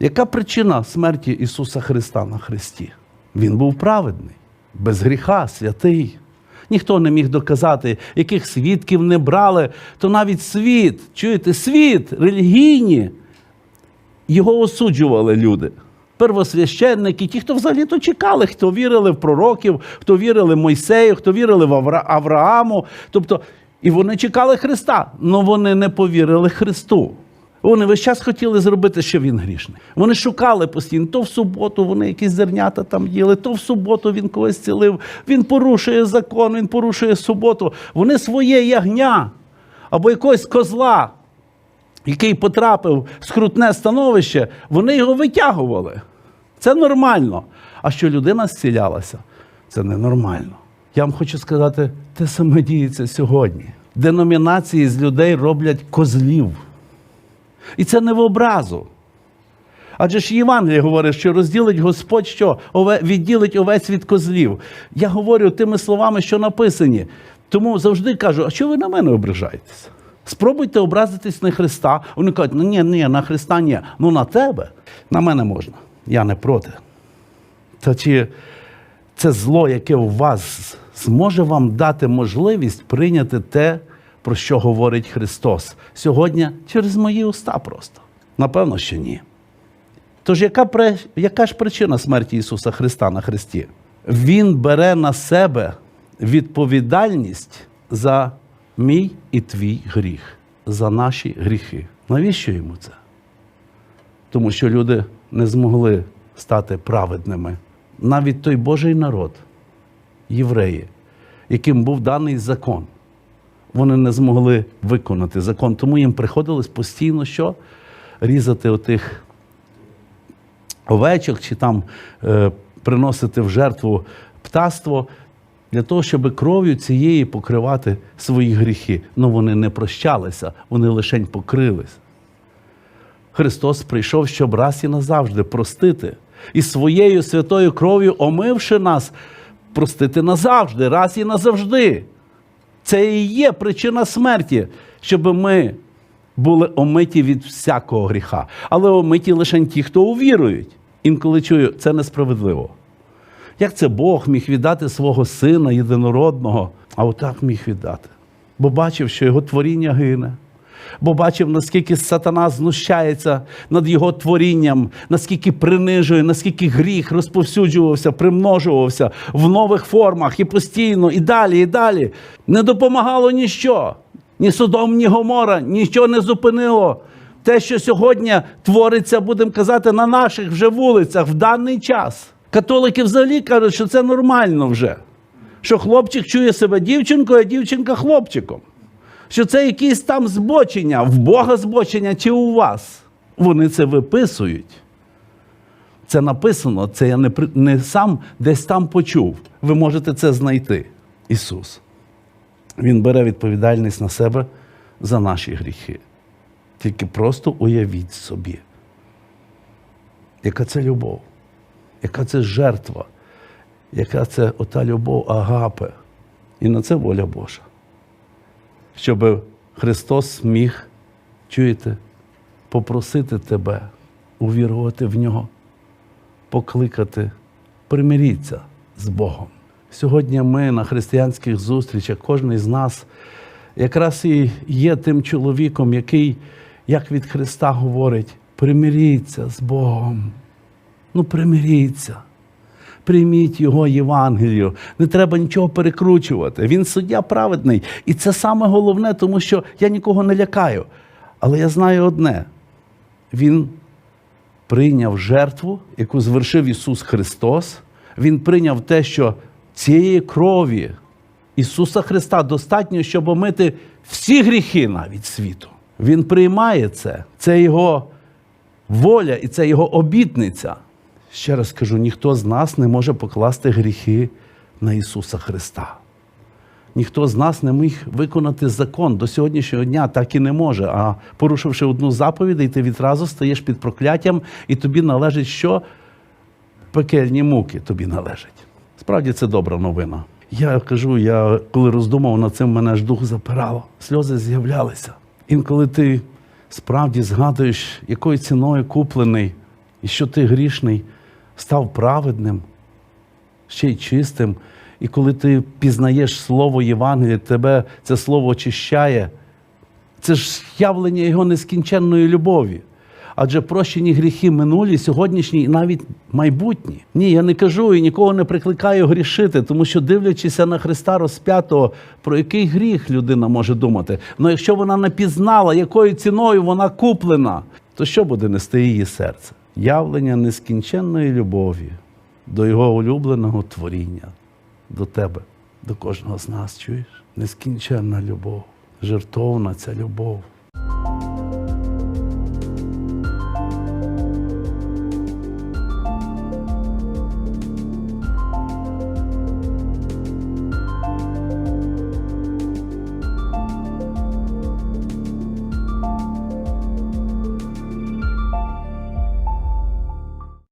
Яка причина смерті Ісуса Христа на Христі? Він був праведний, без гріха, святий. Ніхто не міг доказати, яких свідків не брали, то навіть світ, чуєте, світ, релігійні, його осуджували люди. Первосвященники, ті, хто взагалі то чекали, хто вірили в пророків, хто вірили Мойсею, хто вірили в Авра- Аврааму. Тобто, і вони чекали Христа, але вони не повірили Христу. Вони весь час хотіли зробити, що він грішний. Вони шукали постійно. То в суботу вони якісь зернята там їли, то в суботу він когось цілив. Він порушує закон, він порушує суботу. Вони своє ягня або якогось козла, який потрапив в скрутне становище, вони його витягували. Це нормально. А що людина зцілялася, це ненормально. Я вам хочу сказати, те саме діється сьогодні. Деномінації з людей роблять козлів. І це не в образу. Адже ж Євангеліє говорить, що розділить Господь що? Відділить овець від козлів. Я говорю тими словами, що написані. Тому завжди кажу, а що ви на мене ображаєтесь? Спробуйте образитись на Христа. Вони кажуть, ну ні, ні, на Христа ні. Ну на тебе, на мене можна. Я не проти. Та чи це зло, яке у вас зможе вам дати можливість прийняти те, про що говорить Христос сьогодні через мої уста просто? Напевно, що ні. Тож яка, яка ж причина смерті Ісуса Христа на Христі? Він бере на себе відповідальність за мій і твій гріх, за наші гріхи. Навіщо йому це? Тому що люди не змогли стати праведними. Навіть той Божий народ, євреї, яким був даний закон, вони не змогли виконати закон. Тому їм приходилось постійно що? Різати отих овечок чи там е, приносити в жертву птаство для того, щоб кров'ю цієї покривати свої гріхи. Ну вони не прощалися, вони лишень покрились. Христос прийшов, щоб раз і назавжди простити. І своєю святою кров'ю, омивши нас, простити назавжди, раз і назавжди. Це і є причина смерті, щоб ми були омиті від всякого гріха. Але омиті лише ті, хто увірують. Інколи чую, це несправедливо. Як це Бог міг віддати свого сина єдинородного, а отак міг віддати? Бо бачив, що його творіння гине. Бо бачив, наскільки сатана знущається над його творінням, наскільки принижує, наскільки гріх розповсюджувався, примножувався в нових формах і постійно, і далі, і далі. Не допомагало ніщо. Ні Содом, ні Гомора, нічого не зупинило. Те, що сьогодні твориться, будемо казати, на наших вже вулицях в даний час. Католики взагалі кажуть, що це нормально вже. Що хлопчик чує себе дівчинкою, а дівчинка хлопчиком що це якісь там збочення, в Бога збочення чи у вас. Вони це виписують. Це написано, це я не, не сам десь там почув. Ви можете це знайти. Ісус. Він бере відповідальність на себе за наші гріхи. Тільки просто уявіть собі, яка це любов, яка це жертва, яка це ота любов агапе. І на це воля Божа щоб Христос міг, чуєте, попросити тебе увірувати в нього, покликати, примиріться з Богом. Сьогодні ми на християнських зустрічах, кожен з нас якраз і є тим чоловіком, який, як від Христа говорить, примиріться з Богом. Ну, примиріться. Прийміть його Євангелію. Не треба нічого перекручувати. Він суддя праведний. І це саме головне, тому що я нікого не лякаю. Але я знаю одне: Він прийняв жертву, яку звершив Ісус Христос. Він прийняв те, що цієї крові Ісуса Христа достатньо, щоб омити всі гріхи навіть світу. Він приймає це. Це Його воля і це Його обітниця. Ще раз кажу, ніхто з нас не може покласти гріхи на Ісуса Христа. Ніхто з нас не міг виконати закон до сьогоднішнього дня, так і не може. А порушивши одну заповідь, ти відразу стаєш під прокляттям, і тобі належить що? Пекельні муки тобі належать. Справді це добра новина. Я кажу, я коли роздумав над цим, мене ж дух запирало, сльози з'являлися. Інколи ти справді згадуєш, якою ціною куплений І що ти грішний став праведним, ще й чистим. І коли ти пізнаєш Слово Євангелія, тебе це слово очищає. Це ж явлення його нескінченної любові. Адже прощені гріхи минулі, сьогоднішні і навіть майбутні. Ні, я не кажу і нікого не прикликаю грішити, тому що дивлячися на Христа розп'ятого, про який гріх людина може думати. Ну якщо вона не пізнала, якою ціною вона куплена, то що буде нести її серце? Явлення нескінченної любові до його улюбленого творіння, до тебе, до кожного з нас, чуєш? Нескінченна любов, жертовна ця любов.